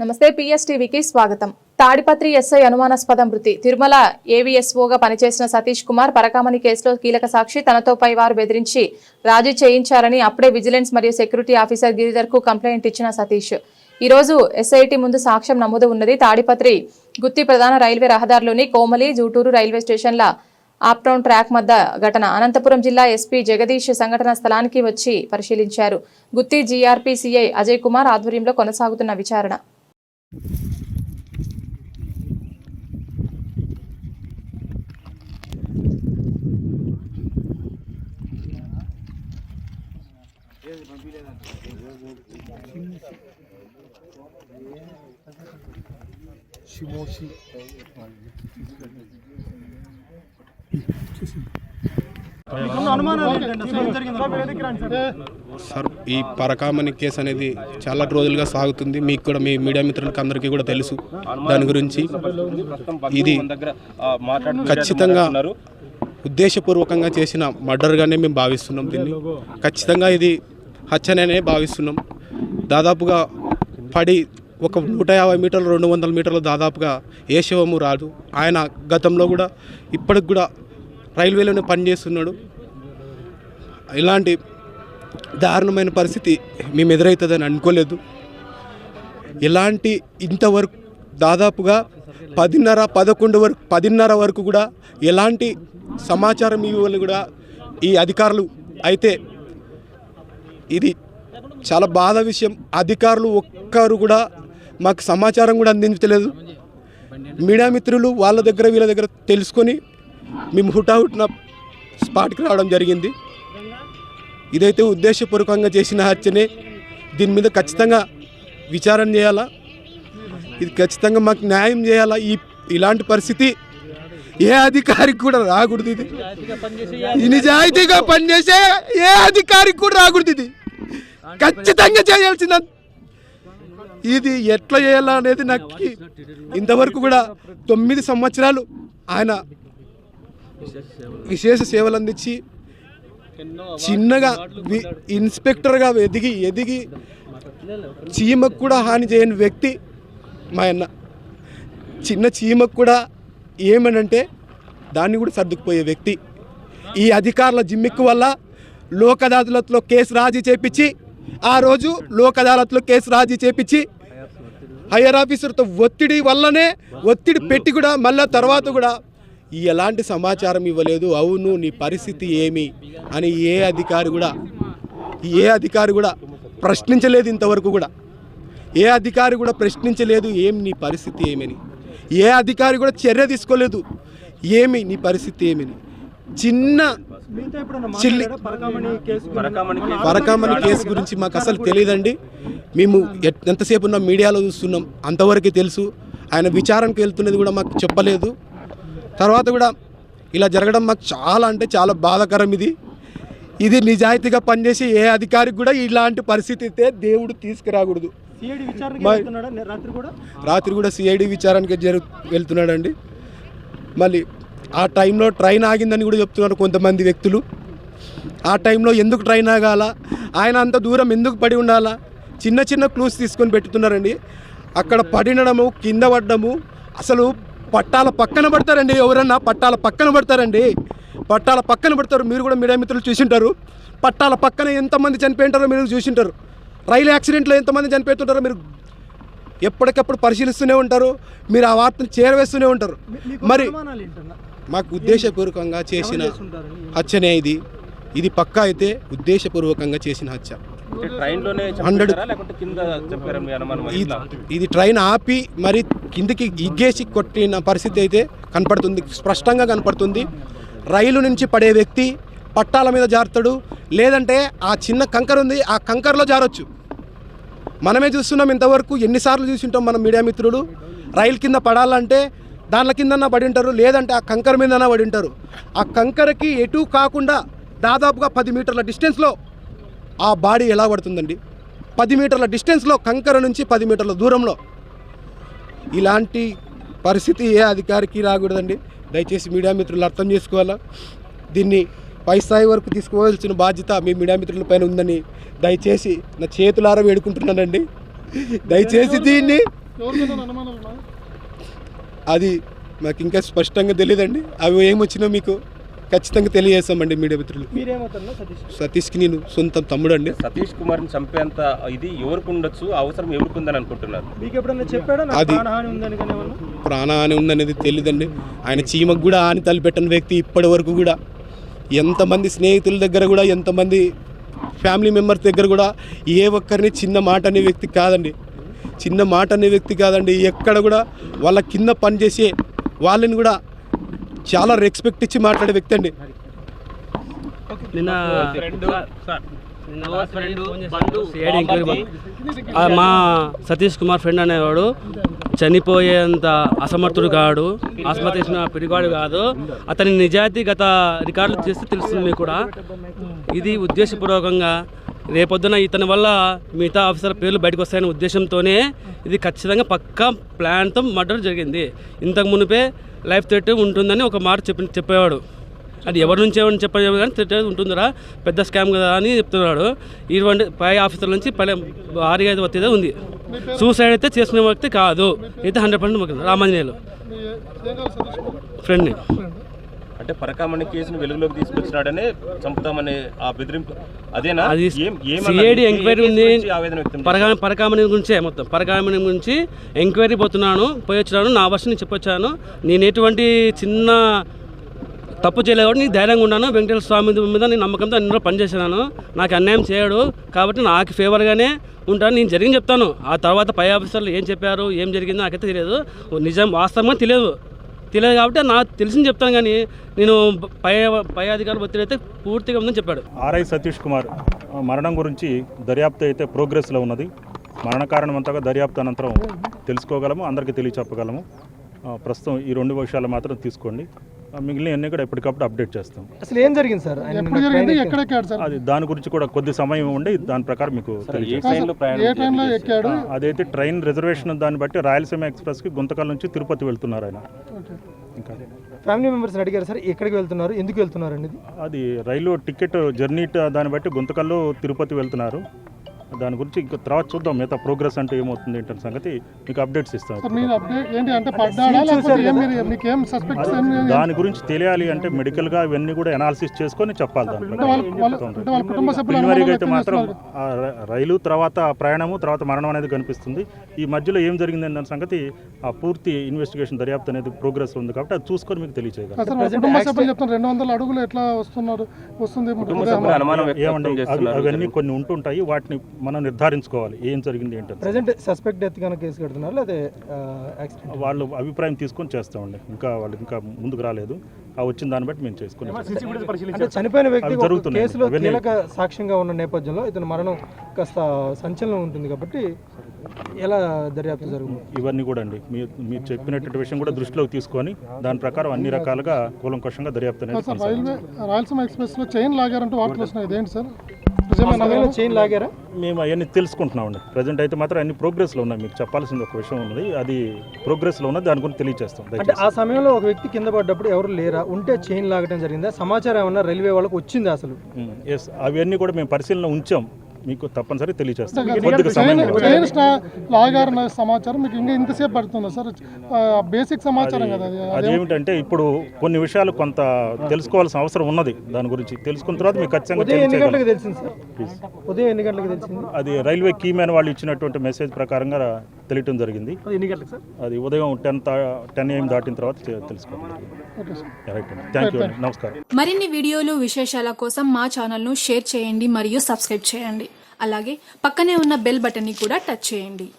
నమస్తే పిఎస్టీవీకి స్వాగతం. తాడిపత్రి ఎస్ఐ అనుమానాస్పద మృతి. తిరుమల ఏవీఎస్ఓగా పనిచేసిన సతీష్ కుమార్ పరకామణి కేసులో కీలక సాక్షి తనతో పై వారు బెదిరించి రాజీ చేయించారని అప్పుడే విజిలెన్స్ మరియు సెక్యూరిటీ ఆఫీసర్ గిరిధర్కు కంప్లైంట్ ఇచ్చిన సతీష్. ఈరోజు ఎస్ఐటి ముందు సాక్ష్యం నమోదు ఉన్నది. తాడిపత్రి గుత్తి ప్రధాన రైల్వే రహదారిలోని కోమలి జూటూరు రైల్వే స్టేషన్ల ఆప్టౌన్ ట్రాక్ మధ్య ఘటన. అనంతపురం జిల్లా ఎస్పీ జగదీష్ సంఘటన స్థలానికి వచ్చి పరిశీలించారు. గుత్తి జీఆర్పీ సీఐ అజయ్ కుమార్ ఆధ్వర్యంలో కొనసాగుతున్న విచారణ. సార్ ఈ పరకామణి కేసు అనేది చాలా రోజులుగా సాగుతుంది. మీకు కూడా మీ మీడియా మిత్రులకు అందరికీ కూడా తెలుసు. దాని గురించి ఇది ఖచ్చితంగా ఉద్దేశపూర్వకంగా చేసిన మర్డర్గానే మేము భావిస్తున్నాం దీన్ని. ఖచ్చితంగా ఇది హత్యనే భావిస్తున్నాం. దాదాపుగా పడి ఒక నూట యాభై మీటర్లు రెండు వందల మీటర్లు దాదాపుగా ఏ శవము రాదు. ఆయన గతంలో కూడా ఇప్పటికి కూడా రైల్వేలోనే పనిచేస్తున్నాడు. ఇలాంటి దారుణమైన పరిస్థితి మేము ఎదురవుతుందని అనుకోలేదు. ఇలాంటి ఇంతవరకు దాదాపుగా పదిన్నర పదకొండు వరకు పదిన్నర వరకు కూడా ఎలాంటి సమాచారం ఇవ్వాలి కూడా ఈ అధికారులు అయితే ఇది చాలా బాధ విషయం. అధికారులు ఒక్కరు కూడా మాకు సమాచారం కూడా అందించలేదు. మీడియా మిత్రులు వాళ్ళ దగ్గర వీళ్ళ దగ్గర తెలుసుకొని మేము హుటాహుటిన స్పాట్కి రావడం జరిగింది. ఇదైతే ఉద్దేశపూర్వకంగా చేసిన హత్యనే. దీని మీద ఖచ్చితంగా విచారణ చేయాలా? ఇది ఖచ్చితంగా మాకు న్యాయం చేయాలా? ఈ ఇలాంటి పరిస్థితి ఏ అధికారికి కూడా రాకూడదు ఇది. నిజాయితీగా పనిచేసే ఏ అధికారికి కూడా రాకూడదు ఇది. ఖచ్చితంగా చేయాల్సిన ఇది ఎట్లా చేయాలా అనేది నాకు ఇంతవరకు కూడా తొమ్మిది సంవత్సరాలు ఆయన విశేష సేవలు అందించి చిన్నగా ఇన్స్పెక్టర్గా ఎదిగి ఎదిగి చీమకు కూడా హాని చేయని వ్యక్తి మా అన్న. చిన్న చీమకు కూడా ఏమనంటే దాన్ని కూడా సర్దుకుపోయే వ్యక్తి. ఈ అధికారుల జిమ్మిక్కు వల్ల లోక్ అదాలత్లో కేసు రాజీ చేపించి ఆ రోజు లోక్ అదాలత్లో కేసు రాజీ చేపించి హయ్యర్ ఆఫీసర్తో ఒత్తిడి వల్లనే ఒత్తిడి పెట్టి కూడా మళ్ళా తర్వాత కూడా ఈ ఎలాంటి సమాచారం ఇవ్వలేదు. అవును నీ పరిస్థితి ఏమి? అని ఏ అధికారి కూడా ఏ అధికారి కూడా ప్రశ్నించలేదు ఇంతవరకు కూడా. ఏ అధికారి కూడా ప్రశ్నించలేదు ఏం నీ పరిస్థితి ఏమని. ఏ అధికారి కూడా చర్య తీసుకోలేదు ఏమి నీ పరిస్థితి ఏమని. చిన్న చిల్లి పరకామణి కేసు గురించి మాకు అసలు తెలియదండి. మేము ఎంతసేపు ఉన్న? మీడియాలో చూస్తున్నాం. అంతవరకే తెలుసు. ఆయన విచారణకు వెళ్తున్నది కూడా మాకు చెప్పలేదు. తర్వాత కూడా ఇలా జరగడం మాకు చాలా అంటే చాలా బాధాకరం ఇది. ఇది నిజాయితీగా పనిచేసే ఏ అధికారికి కూడా ఇలాంటి పరిస్థితి అయితే దేవుడు తీసుకురాకూడదు. రాత్రి కూడా? సిఐడి విచారానికి జరు వెళ్తున్నాడండి. మళ్ళీ ఆ టైంలో ట్రైన్ ఆగిందని కూడా చెప్తున్నారు కొంతమంది వ్యక్తులు. ఆ టైంలో ఎందుకు ట్రైన్ ఆగాల? ఆయన అంత దూరం ఎందుకు పడి ఉండాలా? చిన్న చిన్న క్లూస్ తీసుకొని పెట్టుతున్నారండి. అక్కడ పడినడము కింద పడ్డము అసలు పట్టాల పక్కన పడతారండి ఎవరన్నా పట్టాల పక్కన పడతారండి. పట్టాల పక్కన పడతారు మీరు కూడా మీడియా మిత్రులు చూసింటారు. పట్టాల పక్కన ఎంతమంది చనిపోయింటారో మీరు చూసింటారు. రైలు యాక్సిడెంట్లో ఎంతమంది చనిపోతుంటారో మీరు ఎప్పటికప్పుడు పరిశీలిస్తూనే ఉంటారు మీరు ఆ వార్తను చేరవేస్తూనే ఉంటారు. మరి? మాకు ఉద్దేశపూర్వకంగా చేసిన హత్యనే ఇది. ఇది పక్కా అయితే ఉద్దేశపూర్వకంగా చేసిన హత్య. ట్రైన్లోనే హండ్రెడ్? ఇది ట్రైన్ ఆపి మరి కిందికి ఇగ్గేసి కొట్టిన పరిస్థితి అయితే కనపడుతుంది స్పష్టంగా కనపడుతుంది. రైలు నుంచి పడే వ్యక్తి పట్టాల మీద జారుతాడు. లేదంటే ఆ చిన్న కంకర ఉంది ఆ కంకరలో జారొచ్చు. మనమే చూస్తున్నాం ఇంతవరకు ఎన్నిసార్లు చూసింటాం మన మీడియా మిత్రులు. రైలు కింద పడాలంటే దానిల కిందన్నా పడి ఉంటారు లేదంటే ఆ కంకర మీదన్నా పడి ఉంటారు. ఆ కంకరకి ఎటు కాకుండా దాదాపుగా పది మీటర్ల డిస్టెన్స్లో ఆ బాడీ ఎలా పడుతుందండి? పది మీటర్ల డిస్టెన్స్లో కంకర నుంచి పది మీటర్ల దూరంలో ఇలాంటి పరిస్థితి ఏ అధికారికి రాకూడదండి. దయచేసి మీడియా మిత్రులు అర్థం చేసుకోవాలా? దీన్ని పై స్థాయి వరకు తీసుకోవాల్సిన బాధ్యత మీ మీడియా మిత్రుల పైన ఉందని దయచేసి నా చేతులారా వేడుకుంటున్నానండి. దయచేసి దీన్ని అది నాకు ఇంకా స్పష్టంగా తెలియదండి అవి ఏమొచ్చినా మీకు ఖచ్చితంగా తెలియజేస్తామండి మీడియా మిత్రులు. సతీష్కి నేను సొంత తమ్ముడు అండి సతీష్ కుమార్ని చంపేంత ఇది ఎవరికి ఉండొచ్చు అవసరం ఎవరికి ఉందని అనుకుంటున్నారు? మీకు ఎప్పుడన్నా చెప్పాడా? నాకు అది- ప్రాణహాని ఉందనేది తెలియదండి ఆయన చీమకు కూడా హాని తలపెట్టని వ్యక్తి ఇప్పటి వరకు కూడా. ఎంతమంది స్నేహితుల దగ్గర కూడా ఎంతమంది ఫ్యామిలీ మెంబర్స్ దగ్గర కూడా ఏ ఒక్కరిని చిన్న మాట అనే వ్యక్తి కాదండి. చిన్న మాట అనే వ్యక్తి కాదండి. ఎక్కడ కూడా వాళ్ళ కింద పనిచేసే వాళ్ళని కూడా చాలా రెస్పెక్ట్ ఇచ్చి మాట్లాడే వ్యక్తి అండి. నిన్న మా సతీష్ కుమార్ ఫ్రెండ్ అనేవాడు చనిపోయేంత అసమర్థుడు కాడు ఆత్మహత్య చేసిన పిరిగాడు కాదు. అతని నిజాయితీ గత రికార్డులు చేస్తే తెలుస్తుంది మీకు కూడా. ఇది ఉద్దేశపూర్వకంగా రేపొద్దున ఇతని వల్ల మిగతా ఆఫీసర్ పేర్లు బయటకు వస్తాయనే ఉద్దేశంతోనే ఇది ఖచ్చితంగా పక్కా ప్లాన్తో మర్డర్ జరిగింది ఇంతకు మునిపే లైఫ్ థ్రెట్ ఉంటుందని ఒక మాట చెప్పి చెప్పేవాడు అది ఎవరి నుంచి ఎవరిని చెప్పలేదు కానీ థ్రెట్ ఉంటుందిరా పెద్ద స్కామ్ కదా అని చెప్తున్నాడు ఇటువంటి పై ఆఫీసర్ నుంచి పలే భారీగా అయితే వచ్చేదే ఉంది సూసైడ్ అయితే చేసుకునే వ్యక్తి కాదు అయితే హండ్రెడ్ పర్సెంట్ రామాంజనేయులు ఫ్రెండ్ని అంటే పరకామణి కేసును వెలుగులోకి తీసుకొచ్చినాడనే చంపుతామనే ఆ బెదిరింపు. అదేనా? అది? సిఐడి ఎంక్వైరీ ఉంది. పరకామణి గురించే మొత్తం. పరకామణి గురించి ఎంక్వైరీ పోతున్నాను పోయి వచ్చినాను నా వర్షం చెప్పొచ్చాను. నేను ఎటువంటి చిన్న తప్పు చేయలేదు కాబట్టి నీకు ధైర్యంగా ఉన్నాను. వెంకటేశ్వర స్వామి మీద నేను నమ్మకంతో అన్ని పనిచేసాను నాకు అన్యాయం చేయడు. కాబట్టి నాకు ఫేవర్గానే ఉంటాను. నేను జరిగింది చెప్తాను. ఆ తర్వాత పై ఆఫీసర్లు ఏం చెప్పారు ఏం జరిగిందో నాకైతే తెలియదు. నిజం వాస్తవంగా తెలియదు. తెలియదు కాబట్టి నాకు తెలిసింది చెప్తాను కానీ నేను పై పై అధికారులు ఒత్తిడి అయితే పూర్తిగా ఉందని చెప్పాడు. ఆర్ఐ సతీష్ కుమార్ మరణం గురించి దర్యాప్తు అయితే ప్రోగ్రెస్లో ఉన్నది. మరణ కారణం అంతగా దర్యాప్తు అనంతరం తెలుసుకోగలము అందరికీ తెలియచెప్పగలము. ప్రస్తుతం ఈ రెండు విషయాలు మాత్రం తీసుకోండి. మిగిలిన అన్ని కూడా ఎప్పటికప్పుడు అప్డేట్ చేస్తాం. అసలు ఏం జరిగింది సార్? ఆయన నిన్న ట్రైన్ ఎక్కాడు. అది దాని గురించి కూడా కొద్ది సమయం ఉండి దాని ప్రకారం మీకు ఏ తెలియజేస్తాం. అదైతే ట్రైన్ రిజర్వేషన్ దాన్ని బట్టి రాయలసీమ ఎక్స్ప్రెస్కి గుంతకల్ నుంచి తిరుపతి వెళ్తున్నారు ఆయన. ఇంకా ఫ్యామిలీ మెంబర్స్ అడిగారు సార్ ఎక్కడికి వెళ్తున్నారు ఎందుకు వెళ్తున్నారు అనేది? అది రైలు టికెట్ జర్నీ ట- దాన్ని బట్టి గుంతకల్లు తిరుపతి వెళ్తున్నారు. దాని గురించి ఇంకా తర్వాత చూద్దాం. మిగతా ప్రోగ్రెస్ అంటే ఏమవుతుంది ఏంటనే సంగతి మీకు అప్డేట్స్ ఇస్తాం. మీరు అప్డేట్ ఏంటి అంటే పడ్డాడా లేకపోతే ఏం మీరు మీకు ఏం సస్పెక్ట్స్ ఏం ఏం- దాని గురించి తెలియాలి అంటే మెడికల్గా ఇవన్నీ కూడా అనాలిసిస్ చేసుకొని చెప్పాలి అనుమానం అయితే మాత్రం రైలు తర్వాత ప్రయాణము తర్వాత మరణం అనేది కనిపిస్తుంది. ఈ మధ్యలో ఏం జరిగింది అన్న సంగతి ఆ పూర్తి ఇన్వెస్టిగేషన్ దర్యాప్తు అనేది ప్రోగ్రెస్ ఉంది కాబట్టి అది చూసుకొని మీకు తెలియచేయగలం. అవన్నీ కొన్ని ఉంటుంటాయి వాటిని మనం నిర్ధారించుకోవాలి ఏం జరిగింది ఏంటని ప్రజెంట్ సస్పెక్ట్ డెత్ కనుక కేసు కడుతున్నారు లేదా యాక్సిడెంట్ వాళ్ళు అభిప్రాయం తీసుకొని చేస్తామండి. ఇంకా వాళ్ళు ఇంకా ముందుకు రాలేదు. ఆ వచ్చిన దాన్ని బట్టి మేము చేసుకుని అంటే చనిపోయిన వ్యక్తి. కేసులో కీలక సాక్ష్యంగా ఉన్న నేపథ్యంలో ఇతని మరణం కాస్త సంచలనం ఉంటుంది కాబట్టి ఎలా దర్యాప్తు జరుగుతుంది? ఇవన్నీ కూడా అండి. మీరు మీరు చెప్పినటువంటి విషయం కూడా దృష్టిలోకి తీసుకొని దాని ప్రకారం అన్ని రకాలుగా కూలంకషంగా దర్యాప్తు అనేది రాయలసీమ ఎక్స్ప్రెస్లో చైన్ లాగారంటూ వార్తలు వస్తున్నాయి. ఇదేంటి సార్? చైన్ లాగారా? మేము అవన్నీ తెలుసుకుంటున్నామండి ప్రజెంట్ అయితే మాత్రం అన్ని ప్రోగ్రెస్లో ఉన్నాయి. మీకు చెప్పాల్సింది ఒక విషయం ఉన్నది. అది ప్రోగ్రెస్లో ఉన్నది. దాని గురించి తెలియజేస్తాం అంటే ఆ సమయంలో ఒక వ్యక్తి కింద పడ్డప్పుడు ఎవరు లేరా? ఉంటే చైన్ లాగడం జరిగిందా? సమాచారం ఏమన్నా రైల్వే వాళ్ళకి వచ్చిందా అసలు? ఎస్ అవన్నీ కూడా మేము పరిశీలన ఉంచాం. మీకు తప్పనిసరి తెలియజేస్తాం. చైన్ కొద్దిగా సమయం చైన్ పడుతుంది. చైన్ స్టా- లాగారన్న సమాచారం మీకు ఇంకా ఇంతసేపు పడుతుందా సార్. బేసిక్ సమాచారం కదా అది అదేమిటంటే ఇప్పుడు కొన్ని విషయాలు కొంత తెలుసుకోవాల్సిన అవసరం ఉన్నది దాని గురించి. తెలుసుకున్న తర్వాత మీకు ఖచ్చితంగా తెలియజేయగలం. తెలిసింది అది రైల్వే కీ మ్యాన్ వాళ్ళు ఇచ్చినటువంటి మెసేజ్ ప్రకారంగా తెలియటం జరిగింది. ఎన్ని గంటలకు సార్? అది ఉదయం టెన్ టెన్ ఏఎం దాటిన తర్వాత తెలుసుకోవాలి. నమస్కారం. మరిన్ని వీడియోలు విశేషాల కోసం మా ఛానల్ను షేర్ చేయండి మరియు సబ్స్క్రైబ్ చేయండి. అలాగే పక్కనే ఉన్న బెల్ బటన్ని కూడా టచ్ చేయండి.